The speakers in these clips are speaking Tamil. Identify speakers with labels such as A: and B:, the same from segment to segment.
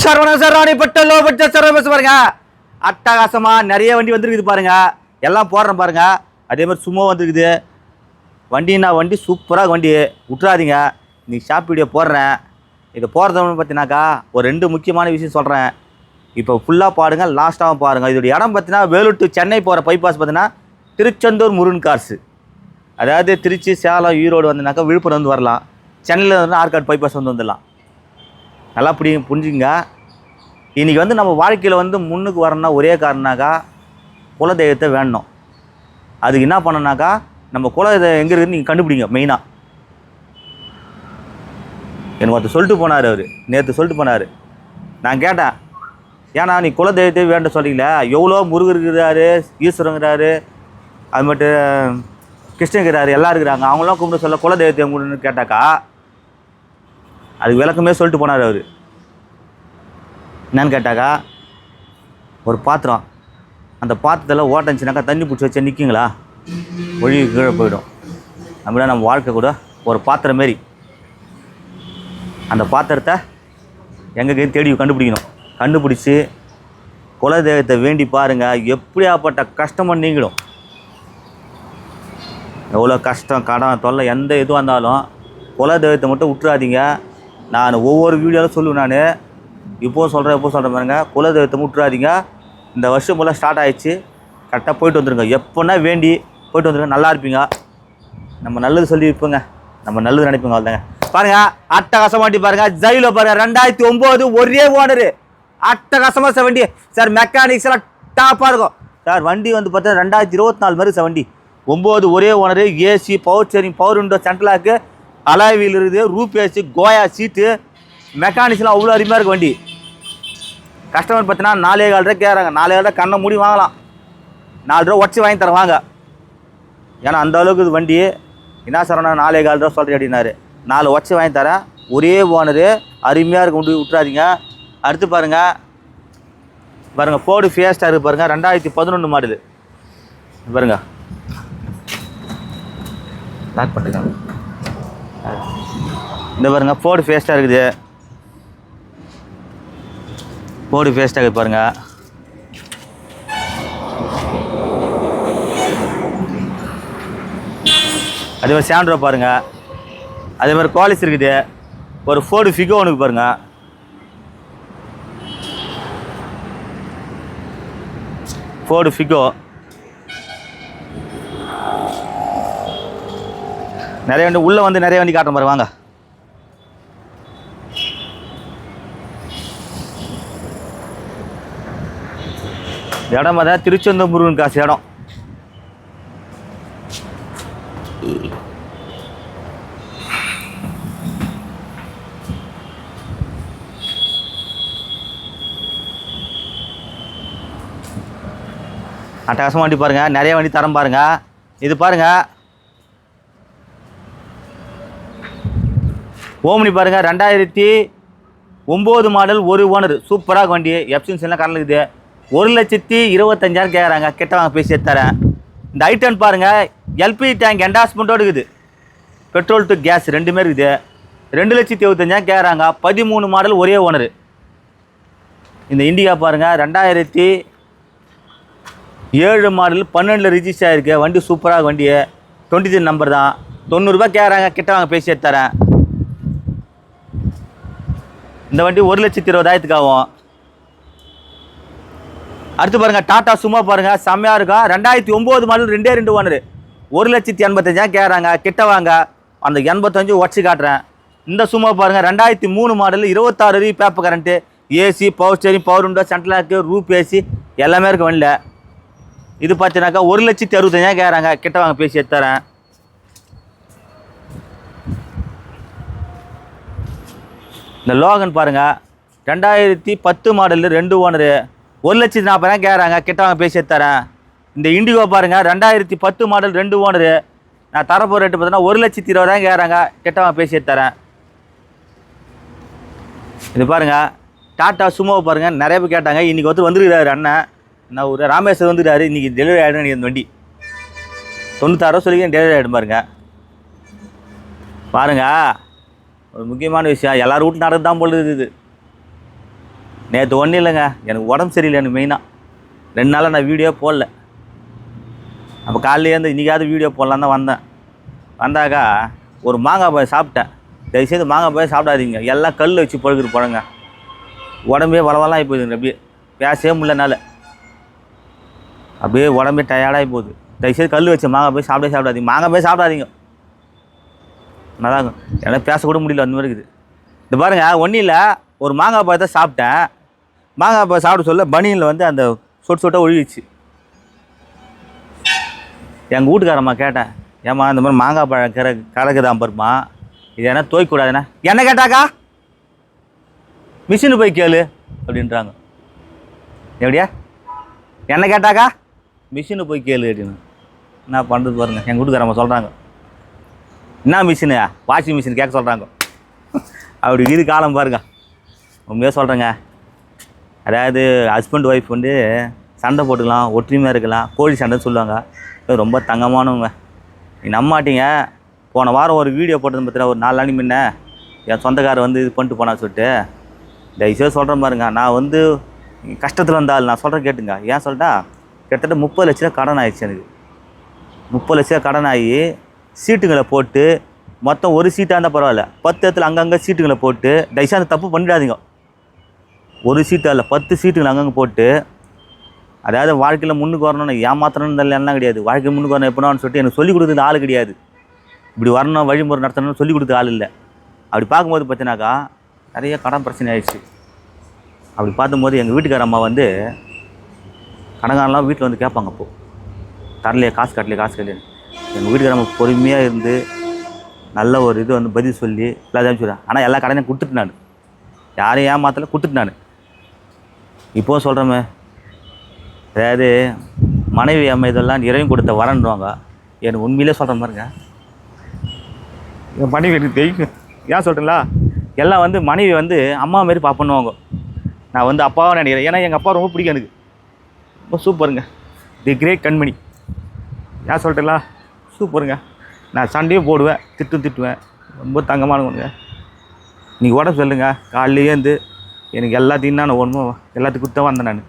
A: சரவண சரவணிப்பட்ட லோ பட்ஜெட் சரவண பஸ் பாருங்க. அட்டகாசமா நிறைய வண்டி வந்திருக்குது பாருங்க. எல்லாம் போடுறேன் பாருங்க. அதே மாதிரி சும்மா வந்திருக்குது. வண்டினா வண்டி சூப்பராக வண்டி. விட்றாதீங்க நீ ஷாப் வீடியோ போடுறேன். இது போகிறத பார்த்தீங்கன்னாக்கா ஒரு ரெண்டு முக்கியமான விஷயம் சொல்கிறேன் இப்போ ஃபுல்லாக பாருங்கள் லாஸ்ட்டாகவும் பாருங்கள் இதோட இடம் பார்த்தீங்கன்னா வேலூர் டு சென்னை போகிற பைபாஸ் பார்த்தீங்கன்னா திருச்செந்தூர் முருகன் கார்ஸு அதாவது திருச்சி சேலம் ஈரோடு வந்தனாக்கா விழுப்புரம் வந்து வரலாம். சென்னையில் வந்து ஆற்காடு பைபாஸ் வந்து வந்துடலாம். நல்லா புடி புரிஞ்சுங்க இன்றைக்கி வந்து நம்ம வாழ்க்கையில் வந்து முன்னுக்கு வரணும்னா ஒரே காரணம்னாக்கா குலதெய்வத்தை வேணும் அதுக்கு என்ன பண்ணனாக்கா நம்ம குலதெய்வம் எங்கே இருக்குதுன்னு நீங்கள் கண்டுபிடிங்க மெயினாக எனக்கு ஒருத்தர் சொல்லிட்டு போனார் அவர். நேற்று சொல்லிட்டு போனார். நான் கேட்டேன் ஏன்னா நீ குலதெய்வத்தை வேண்ட சொல்றீங்களே எவ்வளோ முருகர் இருக்கிறாரு ஈஸ்வரங்கிறாரு அது மட்டும் கிருஷ்ணங்கிறாரு எல்லாம் இருக்கிறாங்க. அவங்களாம் கும்பிட சொல்ல குலதெய்வத்தை கும்பிடுன்னு கேட்டாக்கா? அதுக்கு விளக்கமே சொல்லிட்டு போனார் அவர். என்னன்னு கேட்டாக்கா ஒரு பாத்திரம். அந்த பாத்திரத்தில் ஓட்டஞ்சுனாக்கா தண்ணி பிடிச்சி வச்சா நிற்குங்களா ஒழுகி கீழே போயிடும். அப்படின்னா நம்ம வாழ்க்கை கூட ஒரு பாத்திரம் மாரி. அந்த பாத்திரத்தை எங்கே தேடி கண்டுபிடிக்கணும். கண்டுபிடிச்சி குலதெய்வத்தை வேண்டி பாருங்கள் எப்படியாப்பட்ட கஷ்டமும் நீங்கிடும். எவ்வளோ கஷ்டம் கடன் தொல்லை எந்த இதுவாக இருந்தாலும் குலதெய்வத்தை மட்டும் விட்டுறாதீங்க. நான் ஒவ்வொரு வீடியோவில் சொல்லுவேன் நான். இப்போவும் சொல்கிறேன் எப்போ சொல்கிறேன் பாருங்க. குலதெய்வத்தை முட்டுறாதீங்க. இந்த வருஷம் போல் ஸ்டார்ட் ஆகிடுச்சு கரெக்டாக போயிட்டு வந்துருங்க. எப்போன்னா வேண்டி போயிட்டு வந்துருங்க. நல்லா இருப்பீங்க. நம்ம நல்லது சொல்லி வைப்போங்க. நம்ம நல்லது நினைப்போங்க அவ்வளோதாங்க பாருங்க அட்டகாசமாட்டி வண்டி பாருங்க. ஜெயில பாருங்க. ரெண்டாயிரத்தி ஒம்பது ஒரே ஓனரு அட்டகாசமாக சார் வண்டி. சார் மெக்கானிக்ஸ் எல்லாம் டாப்பாக இருக்கும். சார் வண்டி வந்து பார்த்தா ரெண்டாயிரத்தி இருபத்தி நாலு மாதிரி சார் வண்டி. ஒம்பது ஒரே owner AC power steering power window central lock alloy wheel இருக்குது. ரூப் ஏசி கோயா சீட்டு மெக்கானிக்ஸ்லாம் அவ்வளோ அருமையாக இருக்கும் வண்டி. கஸ்டமர் பார்த்தீங்கன்னா நாலே கால் ரூபா கேட்குறாங்க. நாலே கால் ரூபா கண்ணை மூடி வாங்கலாம். நாலு ரூபா உடச்சி வாங்கி தரேன் வாங்க. ஏன்னா அந்த அளவுக்கு இது வண்டி. என்ன சார் நாலே கால் ரூபா சொல்கிறேன் அப்படின்னாரு. நாலு உடச்சி வாங்கி தரேன். ஒரே ஓனரு. அருமையாக இருக்கும் கொண்டு விட்றாதீங்க அடுத்து பாருங்கள் பாருங்கள் ஃபோர்டு ஃபியஸ்டா இருக்குது பாருங்கள் ரெண்டாயிரத்தி பதினொன்று மாடல் பாருங்க. லாக் பண்ணுங்க இந்த பாருங்க ஃபோர்டு ஃபேஸ்ட்டாக இருக்குது. போடி ஃபேஸ்ட்டாக இருக்குது பாருங்க. அதே மாதிரி சாண்ட்ரோ பாருங்க. அதே மாதிரி குவாலிஸ் இருக்குது. ஒரு ஃபோர்டு ஃபிகோ ஒன்றுக்கு பாருங்க. ஃபோர்டு ஃபிகோ நிறைய வண்டி உள்ளே வந்து நிறைய வண்டி காட்டுற மாதிரி வாங்க. இடம் பார்த்தா திருச்செந்தூர் முருகன் காசு இடம். அட்டகாசமாக வண்டி பாருங்க. நிறைய வண்டி தரம் பாருங்க. இது பாருங்க. ஓம்னி பாருங்க. ரெண்டாயிரத்தி ஒம்பது மாடல் ஒரு ஓனர் சூப்பராக வண்டி. எப்சின்ஸ் எல்லாம் கரண்ட் ஒரு லட்சத்தி இருபத்தஞ்சாயிரம் கேட்குறாங்க கிட்ட வாங்க பேசி தரேன் இந்த ஐட்டன் பாருங்கள் எல்பி டேங்க் என்டாஸ்மெண்ட்டோடு இருக்குது. பெட்ரோல் டு கேஸ் ரெண்டுமே இருக்குது. ரெண்டு லட்சத்தி இருபத்தஞ்சாயிரம் கேட்குறாங்க பதிமூணு மாடல் ஒரே ஓனர் இந்த இண்டிகா பாருங்கள் ரெண்டாயிரத்தி ஏழு மாடல் பன்னெண்டில் ரிஜிஸ்டர் ஆகிருக்கு வண்டி சூப்பராக வண்டி டுவெண்ட்டி த்ரீ நம்பர் தான். தொண்ணூறுரூபா கேட்குறாங்க கிட்ட வாங்க பேசி தரேன் இந்த வண்டி ஒரு லட்சத்தி இருபதாயிரத்துக்கு ஆகும். அடுத்து பாருங்க டாடா சும்மா பாருங்க செம்மையா இருக்கும் ரெண்டாயிரத்தி ஒம்பது மாடல் ரெண்டே ரெண்டு ஓனர். ஒரு லட்சத்தி எண்பத்தஞ்சா கேட்குறாங்க கிட்ட வாங்க. அந்த எண்பத்தஞ்சு உடச்சி காட்டுறேன். இந்த சும்மா பாருங்க ரெண்டாயிரத்தி மூணு மாடல் இருபத்தாறு Ruby paper current. AC power steering power window central lock roof AC எல்லாமே இருக்க வண்டியில். இது பார்த்தீங்கன்னாக்கா ஒரு லட்சத்தி அறுபத்தஞ்சா கேட்குறாங்க கிட்ட வாங்க பேசி எடுத்து தரேன் இந்த லோகன் பாருங்கள் ரெண்டாயிரத்தி பத்து மாடலு ரெண்டு ஓனரு. ஒரு லட்சத்தி நாற்பதாயிரம் கேட்குறாங்க கிட்டவங்க பேசி தரேன் இந்த இண்டிகோ பாருங்கள் ரெண்டாயிரத்தி பத்து மாடல் ரெண்டு ஓனரு நான் தரப்போகிற ரேட்டு பார்த்தீங்கன்னா ஒரு லட்சத்தி இருபதாயிரம் கேட்குறாங்க கிட்டவங்க பேசி தரேன் இது பாருங்க டாட்டா சுமோ பாருங்க நிறைய பேர் கேட்டாங்க. இன்றைக்கி ஒருத்தர் வந்துருக்கிறாரு அண்ணன். நான் ஒரு ராமேஸ்வர் வந்துருக்காரு இன்றைக்கி டெலிவரி ஆகிடும் இந்த வண்டி. தொண்ணூத்தாயிரம் சொல்லி டெலிவரி ஆகிடும் பாருங்கள் பாருங்க. ஒரு முக்கியமான விஷயம். எல்லார் வீட்டு நடந்து தான் போல இருக்குது நேற்று ஒன்றும் இல்லைங்க. எனக்கு உடம்பு சரியில்லை எனக்கு மெயினாக ரெண்டு நாளாக நான் வீடியோ போடல. அப்போ காலையிலேருந்து இன்றைக்காவது வீடியோ போடலான்னு தான் வந்தேன். வந்தாக்கா ஒரு மாங்காய் பாய் சாப்பிட்டேன். தயவுசெய்து மாங்காய் பாய் சாப்பிடாதீங்க. எல்லாம் கல் வச்சு பழுகுது பழங்க உடம்பே வளவலாம் ஆகி போகுதுங்க அப்படியே. பேசவே முடியலனால அப்படியே உடம்பே டயர்டாகி போகுது. தயவுசெய்து கல் வச்சு மாங்காய் போய் சாப்பிடவே சாப்பிடாதீங்க. மாங்காய் போய் சாப்பிடாதீங்க. நல்லா இருக்கும் என்னால் பேசக்கூட முடியல அந்த மாதிரி இருக்குது. இந்த பாருங்க ஒன்றும் இல்லை. ஒரு மாங்காய் பழத்தை சாப்பிட்டேன். மாங்காய் இப்போ சாப்பிட சொல்ல பனியனில் வந்து அந்த சொட்டு சொட்டாக ஒழுகிச்சு எங்கள் வீட்டுக்காரம்மா கேட்டேன் ஏம்மா இந்த மாதிரி மாங்காய் பழம் கிற கறக்குதான் பருமா இது என்ன தோய்க்கூடாதுண்ணே? என்ன கேட்டாக்கா? மிஷினு போய் கேளு அப்படின்றாங்க. எப்படியா? என்ன கேட்டாக்கா? மிஷினு போய் கேளு அப்படின்னு. என்ன பண்ணுறது பாருங்க எங்கள் வீட்டுக்காரம்மா சொல்கிறாங்க என்ன மிஷினு? வாஷிங் மிஷின் கேட்க சொல்கிறாங்க அப்படி இது காலம் பாருங்க. உண்மையாக சொல்கிறேங்க அதாவது ஹஸ்பண்ட் ஒய்ஃப் வந்து சண்டை போட்டுக்கலாம் ஒற்றுமையாக இருக்கலாம் கோழி சண்டைன்னு சொல்லுவாங்க. ரொம்ப தங்கமானவங்க. நீ நம்பமாட்டீங்க போன வாரம் ஒரு வீடியோ போட்டது பார்த்தீங்கன்னா ஒரு நாலு நாளைக்கு முன்ன. என் சொந்தக்காரர் வந்து இது பண்ணிட்டு போனா சொல்லிட்டு. தயவுசெய்து சொல்கிறேன் பாருங்க நான் வந்து கஷ்டத்தில் வந்தால் நான் சொல்கிறேன் கேட்டுங்க. ஏன் சொல்லிட்டா கிட்டத்தட்ட முப்பது லட்ச ரூபா கடன் ஆயிடுச்சு எனக்கு. முப்பது லட்ச ரூபா கடன் ஆகி சீட்டுங்களை போட்டு மொத்தம் ஒரு சீட்டாக இருந்தால் பரவாயில்ல. பத்து இடத்துல அங்கங்கே சீட்டுங்களை போட்டு தயவுசெய்து அந்த தப்பு பண்ணிடாதீங்க. ஒரு சீட்டு அதில் பத்து சீட்டுகள் அங்கங்கே போட்டு அதாவது வாழ்க்கையில் முன்னுக்கு வரணும்னு ஏமாத்தணும்னு எல்லாம் கிடையாது. வாழ்க்கையில் முன்னுக்கு வரணும் எப்படின்னு சொல்லிட்டு எனக்கு சொல்லிக் கொடுத்தது ஆள் கிடையாது. இப்படி வரணும் வழிமுறை நடத்தணும்னு சொல்லிக் கொடுத்த ஆள் இல்லை. அப்படி பார்க்கும்போது பார்த்தீங்கன்னாக்கா நிறைய கடன் பிரச்சனை ஆயிடுச்சு. அப்படி பார்க்கும்போது எங்கள் வீட்டுக்கார அம்மா வந்து கடங்காரெலாம் வீட்டில் வந்து கேட்பாங்க அப்போது தரலையே காசு கட்டலையே காசு கட்டலையே. எங்கள் வீட்டுக்கார அம்மா பொறுமையாக இருந்து நல்ல ஒரு இது வந்து பதில் சொல்லி எல்லாத்தையும் சொல்கிறேன் ஆனால் எல்லா கடனையும் கொடுத்துட்டு நான். யாரையும் ஏமாத்தலை கொடுத்துட்டு நான். இப்போவும் சொல்கிறேமே அதாவது மனைவி அம்மா இதெல்லாம் இறைவன் கொடுத்த வரன்றாங்க எனக்கு உண்மையிலே சொல்கிற மாதிரிங்க என் மனைவி எனக்கு தெரியும் ஏன் சொல்கிறீங்களா எல்லாம் வந்து மனைவி வந்து அம்மா மாரி பார்ப்பண்ணுவாங்க நான் வந்து அப்பாவை நினைக்கிறேன். ஏன்னா எங்கள் அப்பா ரொம்ப பிடிக்கும் எனக்கு. ரொம்ப சூப்பருங்க. தி கிரேட் கண்மணி. ஏன் சொல்கிறீங்களா சூப்பருங்க. நான் சண்டையும் போடுவேன் திட்டும் திட்டுவேன். ரொம்ப தங்கமானவங்க நீங்கள் உடம்பு சொல்லுங்கள் காலையிலேருந்து எனக்கு எல்லாத்தையும் நான் ஒன்றும் எல்லாத்துக்கும் கொடுத்தா வந்தேன் நான்.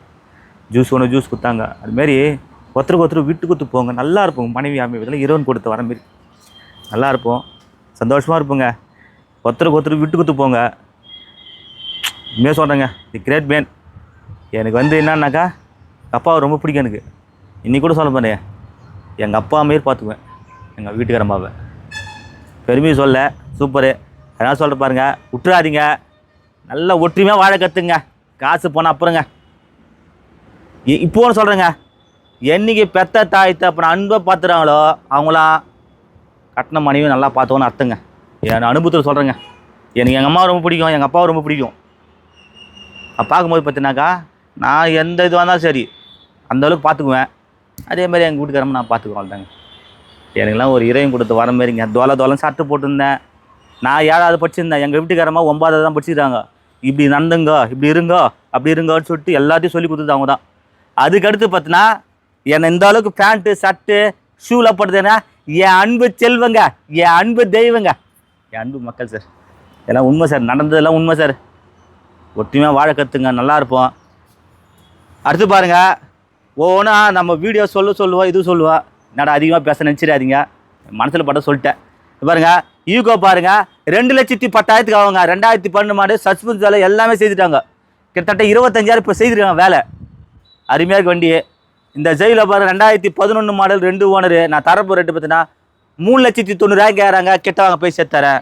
A: ஜூஸ் ஒன்று ஜூஸ் கொடுத்தாங்க. அதுமாரி ஒருத்தருக்கு ஒருத்தர் விட்டு கொடுத்து போங்க. நல்லா இருப்போம். மனைவி அமைப்பதில் இரவன் கொடுத்து வர மாரி நல்லா இருப்போம். சந்தோஷமாக இருப்போங்க. ஒருத்தருக்கு ஒருத்தர் விட்டு கொடுத்து போங்க. உண்மையாக சொல்கிறேங்க தி கிரேட் மேன் எனக்கு வந்து என்னன்னாக்கா அப்பாவை ரொம்ப பிடிக்கும் எனக்கு. இன்னைக்கு கூட சொல்ல போனேன் எங்கள் அப்பா மாரி பார்த்துக்குவேன். எங்கள் வீட்டுக்காரம்மாவை. பெருமையை சொல்ல. சூப்பரு. அதனால் சொல்கிற பாருங்க. விட்டுறாதீங்க நல்ல ஒற்றுமையாக வாழ கற்றுங்க காசு போனால் அப்புறங்க. இப்போ ஒன்று சொல்கிறேங்க என்னைக்கு பெத்த தாய் தப்புன அன்பை பார்த்துறாங்களோ அவங்களாம் கட்டின மனைவி நல்லா பார்த்தோன்னு அர்த்தங்க. என் அனுபவத்தில் சொல்கிறேங்க எனக்கு எங்கள் அம்மா ரொம்ப பிடிக்கும் எங்கள் அப்பாவை ரொம்ப பிடிக்கும். பார்க்கும்போது பார்த்தீங்கன்னாக்கா நான் எந்த இதுவாக இருந்தாலும் சரி அந்த அளவுக்கு பார்த்துக்குவேன் அதே மாதிரி எங்கள் வீட்டுக்காரம் நான் பார்த்துக்குவேன் அவ்வளோதாங்க எனக்குலாம் ஒரு இறையும் கொடுத்து வர மாதிரிங்க தோலை தோலை சட்டை போட்டிருந்தேன். நான் ஏழாவது படிச்சிருந்தேன். எங்கள் வீட்டுக்காரமாக ஒன்பதாவது தான் படிச்சிருக்காங்க. இப்படி நடந்துங்க இப்படி இருங்க அப்படி இருங்கன்னு சொல்லிட்டு எல்லாத்தையும் சொல்லி கொடுத்தது அவங்க தான். அதுக்கடுத்து பார்த்தினா என்னை இந்த அளவுக்கு பேண்ட்டு ஷர்ட்டு ஷூவில் போட்டதுன்னா என் அன்பு செல்வங்க என் அன்பு தெய்வங்க. என் அன்பு மக்கள் சார். எல்லாம் உண்மை சார். நடந்ததெல்லாம் உண்மை சார். ஒற்றுமையாக வாழ கற்றுங்க நல்லா இருப்போம். அடுத்து பாருங்க. ஒவ்வொன்றா நம்ம வீடியோ சொல்ல சொல்லுவோம் இது சொல்லுவோம் என்னடா அதிகமாக பேச நினச்சிடாதீங்க. மனசில் பட்ட சொல்லிட்டேன். பாருங்கள் ஈகோ பாருங்க. ரெண்டு லட்சத்தி பத்தாயிரத்துக்கு ஆகுங்க. ரெண்டாயிரத்தி பன்னெண்டு மாடு சஸ்பென்ஸ் வேலை எல்லாமே செய்துட்டாங்க. கிட்டத்தட்ட இருபத்தஞ்சாயிரம் இப்போ செய்திருக்காங்க வேலை. அருமையாக இருக்கு வண்டி இந்த ஜெயில பாரு ரெண்டாயிரத்தி பதினொன்று மாடல் ரெண்டு ஓனரு நான் தரப்பு ரேட்டு பார்த்தீங்கன்னா மூணு லட்சத்தி தொண்ணூறாயிரம் கேட்குறாங்க கிட்ட வாங்க போய் சேர்த்தரேன்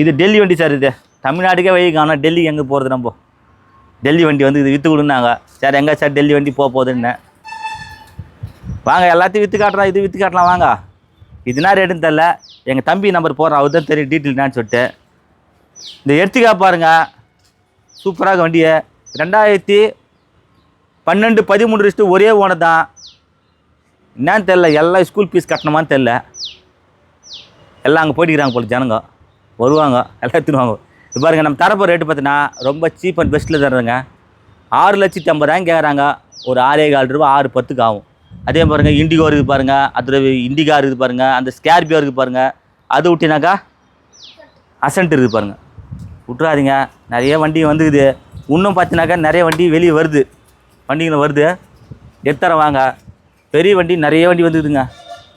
A: இது டெல்லி வண்டி சார் இது. தமிழ்நாட்டுக்கே வழி ஆனால் டெல்லி எங்கே போகிறது நம்ம? டெல்லி வண்டி வந்து இது விற்று கொடுனாங்க சார் எங்கே சார் டெல்லி வண்டி போக போகுதுன்னு? வாங்க எல்லாத்தையும் விற்று காட்டலாம் இது விற்று காட்டலாம் வாங்க. இதுனா ரேட்டுன்னு தெரில எங்கள் தம்பி நம்பர் போடுறோம் அவர் தான் தெரியும் டீட்டெயில் சொல்லிட்டு. இந்த எர்த்திகா பாருங்க. சூப்பராக வண்டியை. ரெண்டாயிரத்தி பன்னெண்டு பதிமூணு ரிஸ்ட்டு ஒரே ஓனர் தான். என்னன்னு தெரில எல்லாம் ஸ்கூல் ஃபீஸ் கட்டணுமான்னு தெரில எல்லாம் அங்கே போயிட்டுக்கிறாங்க போல ஜனங்க. வருவாங்க எல்லாம் எடுத்துருவாங்க இது நம்ம தரப்போ ரேட்டு பார்த்தீங்கன்னா ரொம்ப சீப் அண்ட் பெஸ்ட்டில் தர்றதுங்க. ஆறு லட்சத்தி ஐம்பதாயிரம் கேட்குறாங்க ஒரு ஆறே கால் ரூபா ஆறு பத்துக்கு ஆகும். அதே பாருங்கள் இண்டிகோ இருக்குது பாருங்கள் அதில் இண்டிகா இருக்குது பாருங்கள் அந்த ஸ்கேர்பியோ இருக்குது பாருங்கள் அது விட்டினாக்கா அசன்ட் இருக்குது பாருங்கள் விட்றாதீங்க நிறைய வண்டி வந்துக்குது. இன்னும் பார்த்தினாக்கா நிறைய வண்டி வெளியே வருது. வண்டிங்களை வருது. எத்தனை வாங்க. பெரிய வண்டி நிறைய வண்டி வந்துக்குதுங்க.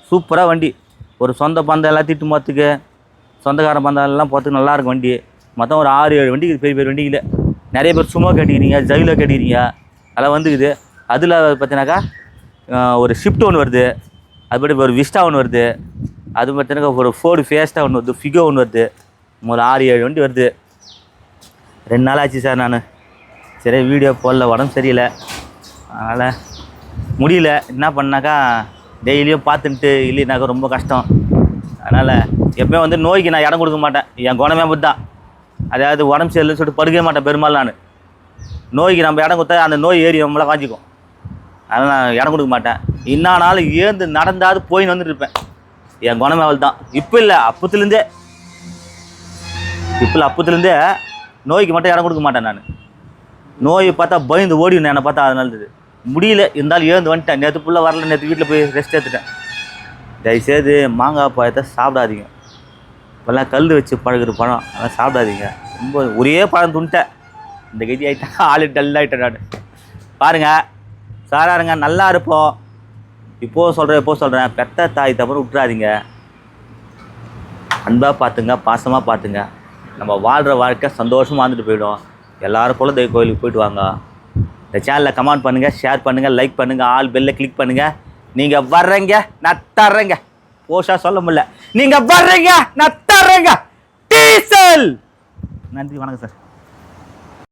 A: சூப்பராக வண்டி. ஒரு சொந்த பந்தம் எல்லாம் திட்டு போகிறதுக்கு சொந்தக்கார பந்தம் எல்லாம் போகிறதுக்கு நல்லா இருக்கும் வண்டி. மொத்தம் ஒரு ஆறு ஏழு வண்டி இருக்குது பெரிய பெரிய வண்டியில் நிறைய பேர் சும்மா கேட்டுக்கிறீங்க ஜெயிலில் கேட்டுக்கிறீங்க. அதெல்லாம் வந்துக்குது. அதில் பார்த்தீங்கன்னாக்கா ஒரு ஷிஃப்ட் ஒன்று வருது. அதுபடி ஒரு விஸ்டா ஒன்று வருது. அது பார்த்தீங்கன்னா ஒரு ஃபோர்டு ஃபேஸ்ட்டாக ஒன்று வருது ஃபிகோ ஒன்று வருது. ஒரு ஆறு ஏழு வண்டி வருது. ரெண்டு நாள் ஆச்சு சார் நான். சரி வீடியோ போடல உடம்பு சரியில்லை. அதனால் முடியல. என்ன பண்ணாக்கா டெய்லியும் பார்த்துட்டு இல்லைனாக்கா ரொம்ப கஷ்டம். அதனால் எப்பவுமே வந்து நோய்க்கு நான் இடம் கொடுக்க மாட்டேன். என் குணமே அப்படி தான் அதாவது உடம்பு சரியில்லைன்னு சொல்லிட்டு படுக்கவே மாட்டேன் பெரும்பாலும் நான். நோய்க்கு நம்ம இடம் கொடுத்தா அந்த நோய் ஏறி நம்மளை காஞ்சிக்கும். அதனால் நான் இடம் கொடுக்க மாட்டேன். இன்னா நாள் ஏந்து நடந்தாது போயின்னு வந்துட்டு இருப்பேன் என் குணமே அவள் தான் இப்போ இல்லை அப்பத்துலேருந்தே. இப்போ அப்பத்துலேருந்தே நோய்க்கு மட்டும் இடம் கொடுக்க மாட்டேன் நான். நோயை பார்த்தா பயந்து ஓடினேன் என்னை பார்த்தா அதனால இருந்தது முடியல. இருந்தாலும் ஏந்து வந்துட்டேன். நேற்று ஃபுல்லாக வரல. நேற்று வீட்டில் போய் ரெஸ்ட் எடுத்துட்டேன். தயவுசெய்து மாங்காய் பழத்தை சாப்பிடாதீங்க. இப்போல்லாம் கல் வச்சு பழகுற பழம் அதெல்லாம் சாப்பிடாதீங்க. ரொம்ப ஒரே பழம் துணிட்டேன் இந்த கதி ஆகிட்டேன் ஆளு டல் ஆகிட்டேன் நான். பாருங்கள் சாராருங்க நல்லா இருப்போம். இப்போது சொல்கிறேன் இப்போ சொல்கிறேன் பெத்த தாய் தப்புறம் விட்டுறாதீங்க. அன்பாக பார்த்துங்க பாசமாக பார்த்துங்க. நம்ம வாழ்கிற வாழ்க்கை சந்தோஷமாக வாழ்ந்துட்டு போயிடும். எல்லாரும் குல தெய்வ கோயிலுக்கு போயிட்டு வாங்க. இந்த சேனலில் கமெண்ட் பண்ணுங்கள் ஷேர் பண்ணுங்கள் லைக் பண்ணுங்கள் ஆல் பெல்லில் கிளிக் பண்ணுங்கள் நீங்கள் வர்றீங்க நான் தர்றேங்க. போஷாக சொல்ல முடியல. நீங்கள் வர்றீங்க நான் தர்றேங்க. டீசல்! நன்றி வணக்கம் சார்.